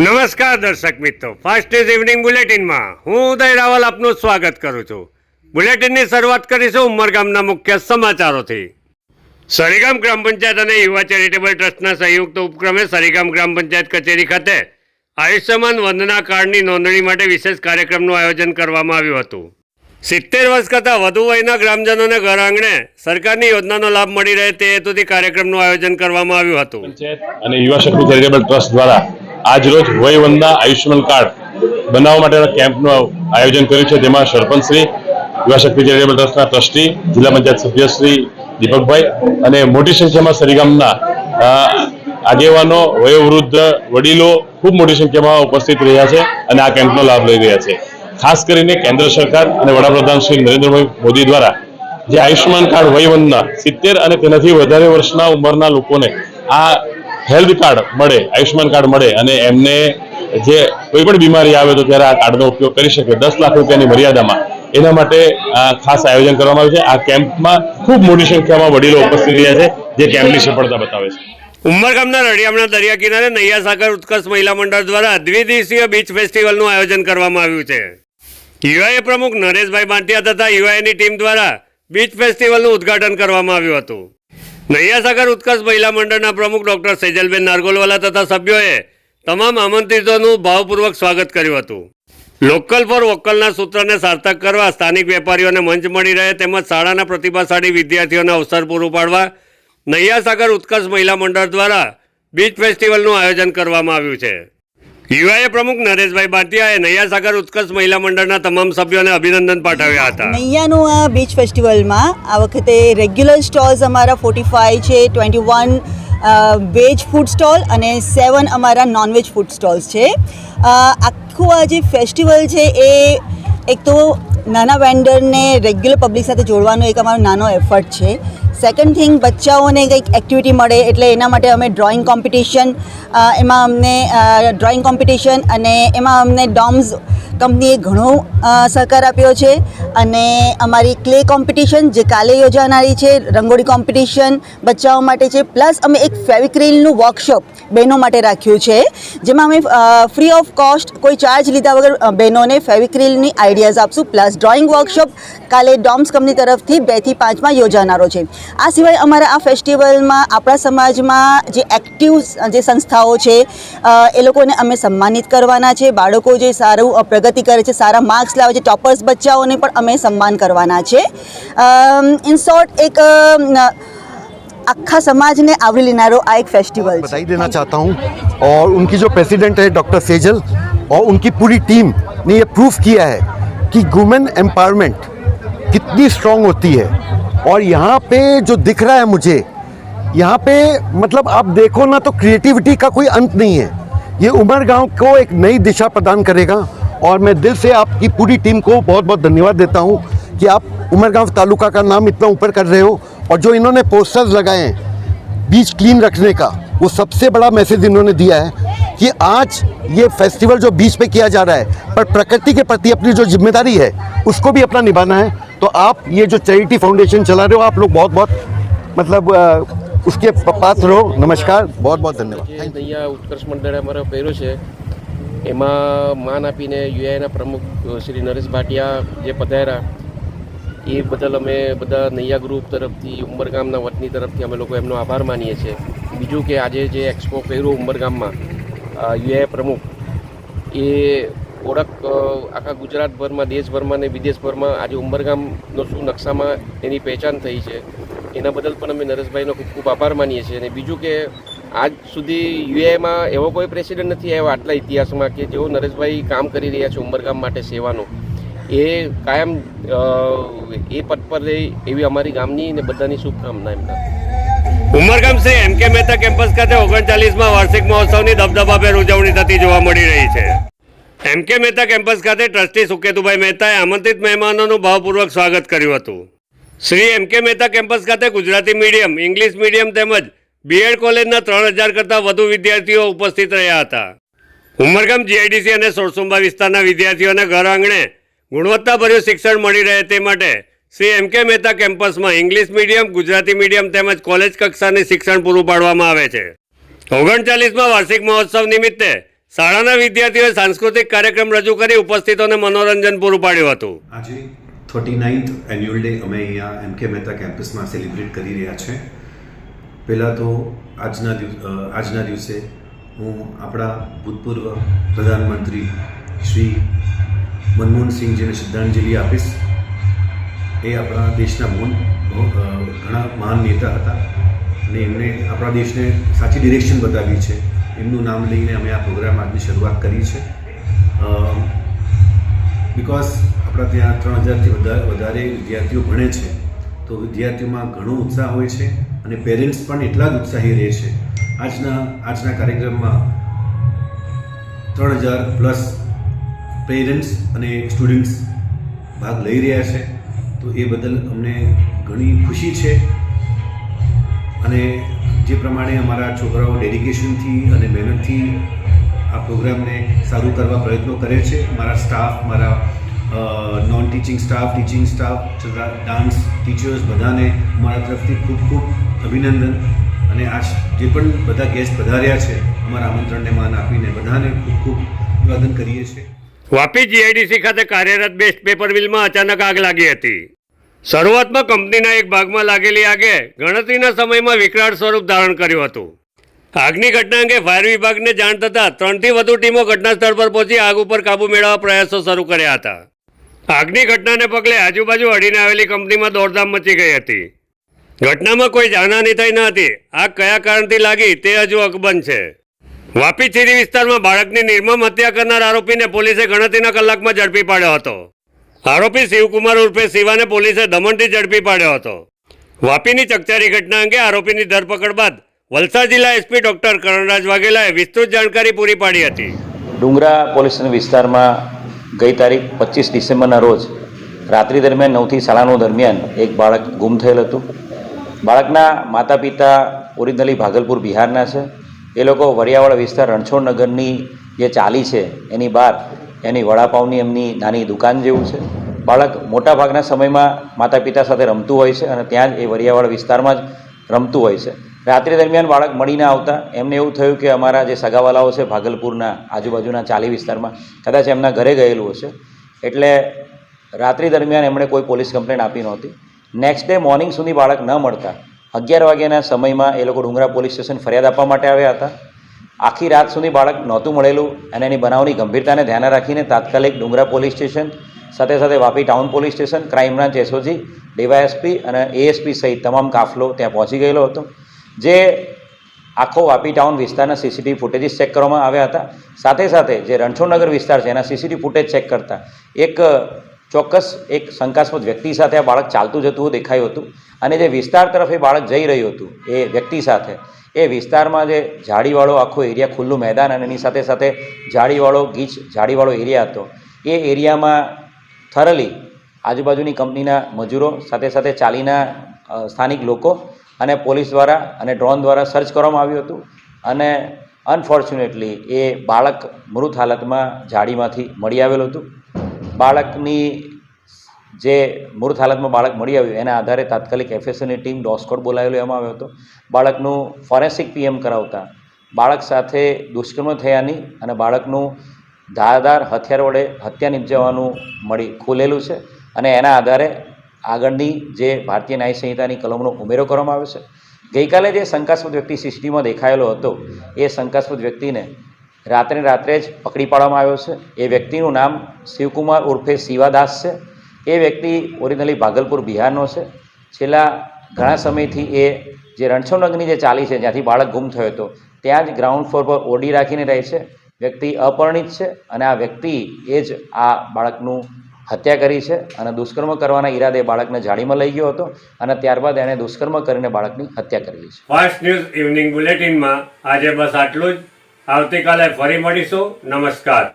નમસ્કાર દર્શક મિત્રો. ફાસ્ટ ન્યૂઝ ઇવનિંગ બુલેટિનમાં હું ઉદય રાવલ આપનું સ્વાગત કરું છું. બુલેટિનની શરૂઆત કરીશું ઉમરગામના મુખ્ય સમાચારોથી. સરીગામ ગ્રામ પંચાયત અને યુવા ચેરિટેબલ ટ્રસ્ટના સંયુક્ત ઉપક્રમે સરીગામ ગ્રામ પંચાયત કચેરી ખાતે આયુષ્યમાન વંદના કાર્ડની નોંધણી માટે વિશેષ કાર્યક્રમનું આયોજન કરવામાં આવ્યું હતું. સિત્તેર વર્ષ કરતાં વધુ વયના ગ્રામજનોને ઘર આંગણે સરકારની યોજનાનો લાભ મળી રહે તે હેતુથી કાર્યક્રમનું આયોજન કરવામાં આવ્યું હતું. અને યુવા શક્તિ ચેરિટેબલ ટ્રસ્ટ દ્વારા આજરોજ વયવંદના આયુષ્યમાન કાર્ડ બનાવવા માટેના કેમ્પનું આયોજન કર્યું છે. જેમાં સરપંચશ્રી, યુવા શક્તિ ચેરિટેબલ ટ્રસ્ટના ટ્રસ્ટી, જિલ્લા પંચાયત સભ્યશ્રી દીપકભાઈ અને મોટી સંખ્યામાં સરીગામના આગેવાનો, વયોવૃદ્ધ વડીલો ખૂબ મોટી સંખ્યામાં ઉપસ્થિત રહ્યા છે અને આ કેમ્પનો લાભ લઈ રહ્યા છે. ખાસ કરીને કેન્દ્ર સરકાર અને વડાપ્રધાન શ્રી નરેન્દ્રભાઈ મોદી દ્વારા જે આયુષ્યમાન કાર્ડ વયવંદના સિત્તેર અને તેનાથી વધારે વર્ષના ઉંમરના લોકોને આ હેલ્થ કાર્ડ મળે, આયુષ્યમાન કાર્ડ મળે અને એમને જે કોઈ પણ બીમારી આવે તો ત્યારે આ કાર્ડનો ઉપયોગ કરી શકે. દસ લાખ રૂપિયાની મર્યાદામાં. એના માટે ખાસ આયોજન કરવામાં આવ્યું છે. આ કેમ્પમાં ખૂબ મોટી સંખ્યામાં વડીલો ઉપસ્થિત રહ્યા છે, જે કેમ્પની સફળતા બતાવે છે. ઉમરગામના રડિયામણા દરિયા કિનારે નૈયા સાગર ઉત્કર્ષ મહિલા મંડળ દ્વારા દ્વિદિવસીય બીચ ફેસ્ટિવલનું આયોજન કરવામાં આવ્યું છે. યુઆઈએ પ્રમુખ નરેશભાઈ બાંટિયા તથા યુઆઈની ટીમ દ્વારા બીચ ફેસ્ટિવલનું ઉદ્ઘાટન કરવામાં આવ્યું હતું. નૈયા સાગર ઉત્કર્ષ મહિલા મંડળના પ્રમુખ ડોક્ટર સેજલબેન નારગોલવાલા તથા સભ્યોએ તમામ આમંત્રિતોનું ભાવપૂર્વક સ્વાગત કર્યું હતું. લોકલ ફોર વોકલના સૂત્રને સાર્થક કરવા સ્થાનિક વેપારીઓને મંચ મળી રહે તેમજ શાળાના પ્રતિભાશાળી વિદ્યાર્થીઓને અવસર પૂરું પાડવા નૈયાસાગર ઉત્કર્ષ મહિલા મંડળ દ્વારા બીચ ફેસ્ટિવલનું આયોજન કરવામાં આવ્યું છે. યુવાએ પ્રમુખ નરેશભાઈ બાટિયાએ નૈયા સાગર ઉત્કર્ષ મહિલા મંડળના તમામ સભ્યોને અભિનંદન પાઠવ્યા હતા. નૈયાનું આ બીચ ફેસ્ટિવલમાં આ વખતે રેગ્યુલર સ્ટોલ્સ અમારા ફોર્ટી ફાઇવ છે twenty one veg food stall અને સેવન અમારા નોનવેજ ફૂડ સ્ટોલ્સ છે. આખું આ જે ફેસ્ટિવલ છે એ એક તો નાના વેન્ડરને રેગ્યુલર પબ્લિક સાથે જોડવાનો એક અમારો નાનો એફર્ટ છે. સેકન્ડ થિંગ બચ્ચાઓને કંઈક એક્ટિવિટી મળે એટલે એના માટે અમે ડ્રોઈંગ કોમ્પિટિશન એમાં અમને ડ્રોઈંગ કોમ્પિટિશન અને એમાં અમને ડોમ્સ કંપનીએ ઘણો સહકાર આપ્યો છે. અને અમારી ક્લે કોમ્પિટિશન જે કાલે યોજાનારી છે, રંગોળી કોમ્પિટિશન બચ્ચાઓ માટે છે. પ્લસ અમે એક ફેવિક્રિલનું વર્કશોપ બહેનો માટે રાખ્યું છે, જેમાં અમે ફ્રી ઓફ કોસ્ટ કોઈ ચાર્જ લીધા વગર બહેનોને ફેવિક્રિલની આઈડિયાઝ આપશું. પ્લસ ડ્રોઈંગ વર્કશોપ કાલે ડોમ્સ કંપની તરફથી બેથી પાંચમાં યોજાનારો છે. આ સિવાય અમારા આ ફેસ્ટિવલમાં આપણા સમાજમાં જે એક્ટિવ જે સંસ્થાઓ છે અ, એ લોકોને અમે સન્માનિત કરવાના છે બાળકો જે સારું અ, પ્રગતિ કરે છે સારા માર્ક્સ લાવે છે ટોપર્સ બચ્ચાઓને પણ અમે સન્માન કરવાના છે ઇન શોર્ટ એક અ, ન- આખા સમાજને આવરી લેનારો આ એક ફેસ્ટિવલ છે बधाई देना चाहता हूं और उनकी जो प्रेसिडेंट है डॉक्टर सेजल और उनकी पूरी टीम ने ये प्रूफ किया है कि वुमेन एम्पावरमेंट कितनी स्ट्रांग होती है। और यहाँ पे जो दिख रहा है मुझे, यहाँ पे मतलब आप देखो ना तो क्रिएटिविटी का कोई अंत नहीं है। ये उमर गाँव को एक नई दिशा प्रदान करेगा और मैं दिल से आपकी पूरी टीम को बहुत बहुत धन्यवाद देता हूँ कि आप उमरगांव तालुका का नाम इतना ऊपर कर रहे हो और जो इन्होंने पोस्टर्स लगाए हैं, बीच क्लीन रखने का, वो सबसे बड़ा मैसेज इन्होंने दिया है कि आज ये फेस्टिवल जो बीच पे किया जा रहा है, पर प्रकृति के प्रति अपनी जो ज़िम्मेदारी है, उसको भी अपना निभाना है। तो आप ये जो चैरिटी फाउंडेशन चला रहे हो आप लोग बहुत बहुत मतलब अ, उसके प- पात्र हो नमस्कार बहुत बहुत धन्यवाद જે અહીંયા ઉત્કર્ષ મંડળે અમારો કર્યો છે એમાં માન આપીને યુઆઈના પ્રમુખ અ, શ્રી નરેશ ભાટિયા જે પધાર્યા એ બદલ અમે બધા નૈયા ગ્રુપ તરફથી ઉમરગામના વતની તરફથી અમે લોકો એમનો આભાર માનીએ છીએ બીજું કે આજે જે એક્સપો કર્યો ઉમરગામમાં યુઆઈ પ્રમુખ એ ઓળખ આખા ગુજરાતભરમાં, દેશભરમાં ને વિદેશભરમાં આજે ઉમરગામનો શું નકશામાં એની પહેચાન થઈ છે. એના બદલ પણ અમે નરેશભાઈનો ખૂબ ખૂબ આભાર માનીએ છીએ. અને બીજું કે આજ સુધી યુએમાં એવો કોઈ પ્રેસિડેન્ટ નથી આવ્યો આટલા ઇતિહાસમાં કે જેઓ નરેશભાઈ કામ કરી રહ્યા છે ઉમરગામ માટે સેવાનું. એ કાયમ એ પદ પર રહે એવી અમારી ગામની ને બધાની શુભકામના એમના. ઉમરગામ શ્રી એમ કે મહેતા કેમ્પસ ખાતે ઓગણચાલીસમાં વાર્ષિક મહોત્સવની દબદબાભેર ઉજવણી થતી જોવા મળી રહી છે. એમ કે મહેતા કેમ્પસ ખાતે ટ્રસ્ટી સુકેતુભાઈ મહેતાએ આમંત્રિત મહેમાનોનું ભાવપૂર્વક સ્વાગત કર્યું હતું. શ્રી એમ કે મહેતા કેમ્પસ ખાતે ગુજરાતી મીડિયમ, ઇંગ્લિશ મીડિયમ તેમજ બીએડ કોલેજના ત્રણ હજાર કરતાં વધુ વિદ્યાર્થીઓ ઉપસ્થિત રહ્યા હતા. ઉમરગામ જીઆઈડીસી અને સોરસુંબા વિસ્તારના વિદ્યાર્થીઓને ઘર આંગણે ગુણવત્તાભર્યું શિક્ષણ મળી રહે તે માટે શ્રી એમ કે મહેતા કેમ્પસમાં ઇંગ્લિશ મીડિયમ, ગુજરાતી મીડિયમ તેમજ કોલેજ કક્ષાની શિક્ષણ પૂરું પાડવામાં આવે છે. ઓગણચાલીસમાં વાર્ષિક મહોત્સવ નિમિત્તે શાળાના વિદ્યાર્થીઓએ સાંસ્કૃતિક કાર્યક્રમ રજૂ કરી ઉપસ્થિતોને મનોરંજન પૂરું પાડ્યું હતું. આજે થર્ટી નાઇન્થ એન્યુઅલ ડે અમે અહીંયા એમ કે મહેતા કેમ્પસમાં સેલિબ્રેટ કરી રહ્યા છે. પહેલાં તો આજના દિવસ આજના દિવસે હું આપણા ભૂતપૂર્વ પ્રધાનમંત્રી શ્રી મનમોહન સિંહજીને શ્રદ્ધાંજલિ આપીશ. એ આપણા દેશના મહાન ઘણા મહાન નેતા હતા અને એમણે આપણા દેશને સાચી ડિરેક્શન બતાવી છે. એમનું નામ લઈને અમે આ પ્રોગ્રામ આજની શરૂઆત કરી છે. બિકોઝ આપણા ત્યાં ત્રણ હજારથી વધારે વધારે વિદ્યાર્થીઓ ભણે છે, તો વિદ્યાર્થીઓમાં ઘણો ઉત્સાહ હોય છે અને પેરેન્ટ્સ પણ એટલા જ ઉત્સાહી રહે છે. આજના આજના કાર્યક્રમમાં ત્રણ હજાર પ્લસ પેરેન્ટ્સ અને સ્ટુડન્ટ્સ ભાગ લઈ રહ્યા છે, તો એ બદલ અમને ઘણી ખુશી છે. અને જે પ્રમાણે અમારા છોકરાઓ ડેડિકેશનથી અને મહેનતથી આ પ્રોગ્રામને સારું કરવા પ્રયત્નો કરે છે. મારા સ્ટાફ મારા non teaching staff teaching staff dance teachers બધાને મારા તરફથી ખૂબ ખૂબ અભિનંદન. અને આ જે પણ બધા ગેસ્ટ પધાર્યા છે, અમારા આમંત્રણને માન આપીને બધાને ખૂબ ખૂબ અભિવાદન કરીએ છીએ. વાપી જીઆઈડીસી ખાતે કાર્યરત બેસ્ટ પેપર મિલમાં અચાનક આગ લાગી હતી. શરૂઆતમાં કંપનીના એક ભાગમાં લાગેલી આગે ગણતરીના સમયમાં વિકરાળ સ્વરૂપ ધારણ કર્યું હતું. આગની ઘટના અંગે ફાયર વિભાગને જાણ થતાં ત્રણથી વધુ ટીમો ઘટના સ્થળ પર પહોંચી આગ ઉપર કાબુ મેળવવા પ્રયાસો શરૂ કર્યા હતા. આગની ઘટનાને પગલે આજુબાજુ અડીને આવેલી કંપનીમાં દોડધામ મચી ગઈ હતી. ઘટનામાં કોઈ જાનહાની થઈ ન હતી. આગ કયા કારણથી લાગી તે હજુ અકબંધ છે. વાપી ચીરી વિસ્તારમાં બાળકની નિર્મમ હત્યા કરનાર આરોપીને પોલીસે ગણતરીના કલાકમાં ઝડપી પાડ્યો હતો. આરોપી શિવકુમાર ઉર્ફે શિવાને પોલીસે દમણથી ઝડપી પાડ્યો હતો. વાપીની ચકચારી ઘટના અંગે આરોપીની ધરપકડ બાદ વલસાડ જિલ્લા એસપી ડોક્ટર કરણરાજ વાઘેલાએ વિસ્તૃત જાણકારી પૂરી પાડી હતી. ડુંગરા પોલીસ વિસ્તારમાં ગઈ તારીખ પચીસ ડિસેમ્બરના રોજ રાત્રિ દરમિયાન નવથી સાડા દરમિયાન એક બાળક ગુમ થયેલ હતું. બાળકના માતા પિતા ઓરિજિનલી ભાગલપુર બિહારના છે. એ લોકો વરિયાવાડા વિસ્તાર રણછોડ નગરની જે ચાલી છે એની બહાર એની વડાપાઉંની એમની નાની દુકાન જેવું છે. બાળક મોટાભાગના સમયમાં માતા પિતા સાથે રમતું હોય છે અને ત્યાં જ એ વરિયાવાડ વિસ્તારમાં જ રમતું હોય છે. રાત્રિ દરમિયાન બાળક મળીને આવતા એમને એવું થયું કે અમારા જે સગાવાલાઓ છે ભાગલપુરના આજુબાજુના ચાલી વિસ્તારમાં કદાચ એમના ઘરે ગયેલું હશે. એટલે રાત્રિ દરમિયાન એમણે કોઈ પોલીસ કમ્પ્લેન આપી નહોતી. નેક્સ્ટ ડે મોર્નિંગ સુધી બાળક ન મળતા. અગિયાર વાગ્યાના સમયમાં એ લોકો ડુંગરા પોલીસ સ્ટેશન ફરિયાદ આપવા માટે આવ્યા હતા. આખી રાત સુધી બાળક નહોતું મળેલું અને એની બનાવની ગંભીરતાને ધ્યાને રાખીને તાત્કાલિક ડુંગરા પોલીસ સ્ટેશન, સાથે સાથે Vapi town police station, crime branch SOG, DYSP અને એએસપી સહિત તમામ કાફલો ત્યાં પહોંચી ગયેલો હતો. જે આખો વાપી ટાઉન વિસ્તારના સીસીટીવી ફૂટેજીસ ચેક કરવામાં આવ્યા હતા. સાથે સાથે જે રણછોડનગર વિસ્તાર છે, એના સીસીટીવી ફૂટેજ ચેક કરતા એક ચોક્કસ એક શંકાસ્પદ વ્યક્તિ સાથે આ બાળક ચાલતું જતું દેખાયું હતું અને જે વિસ્તાર તરફ એ બાળક જઈ રહ્યું હતું એ વ્યક્તિ સાથે એ વિસ્તારમાં જે ઝાડીવાળો આખો એરિયા, ખુલ્લું મેદાન અને એની સાથે સાથે ઝાડીવાળો ગીચ ઝાડીવાળો એરિયા હતો. એ એરિયામાં થરલી આજુબાજુની કંપનીના મજૂરો, સાથે સાથે ચાલીના સ્થાનિક લોકો અને પોલીસ દ્વારા અને ડ્રોન દ્વારા સર્ચ કરવામાં આવ્યું હતું અને અનફોર્ચ્યુનેટલી એ બાળક મૃત હાલતમાં ઝાડીમાંથી મળી આવેલું હતું. બાળકની જે મૃત હાલતમાં બાળક મળી આવ્યું, એના આધારે તાત્કાલિક એફએસએની ટીમ ડોસ્કોટ બોલાવેલો એમાં આવ્યો હતો. બાળકનું ફોરેન્સિક પીએમ કરાવતા, બાળક સાથે દુષ્કર્મ થયાની અને બાળકનું ધારદાર હથિયાર વડે હત્યા નિપજાવવાનું મળી ખુલેલું છે અને એના આધારે આગળની જે ભારતીય ન્યાય સંહિતાની કલમનો ઉમેરો કરવામાં આવ્યો છે. ગઈકાલે જે શંકાસ્પદ વ્યક્તિ સીસીટીવીમાં દેખાયેલો હતો, એ શંકાસ્પદ વ્યક્તિને રાત્રે રાત્રે જ પકડી પાડવામાં આવ્યો છે. એ વ્યક્તિનું નામ શિવકુમાર ઉર્ફે શિવાદાસ છે. એ વ્યક્તિ ઓરિજિનલી ભાગલપુર બિહારનો છે. છેલ્લા ઘણા સમયથી એ જે રણછોડનગરની જે ચાલી છે, જ્યાંથી બાળક ગુમ થયો હતો, ત્યાં જ ગ્રાઉન્ડ ફ્લોર પર ઓડી રાખીને રહે છે. વ્યક્તિ અપરિણિત છે અને આ વ્યક્તિ એ જ આ બાળકનું હત્યા કરી છે અને દુષ્કર્મ કરવાના ઈરાદે બાળકને જાળીમાં લઈ ગયો હતો અને ત્યારબાદ એણે દુષ્કર્મ કરીને બાળકની હત્યા કરેલી છે. ફાસ્ટ ન્યૂઝ ઇવનિંગ બુલેટિનમાં આજે બસ આટલું જ. આવતીકાલે ફરી મળીશું. નમસ્કાર.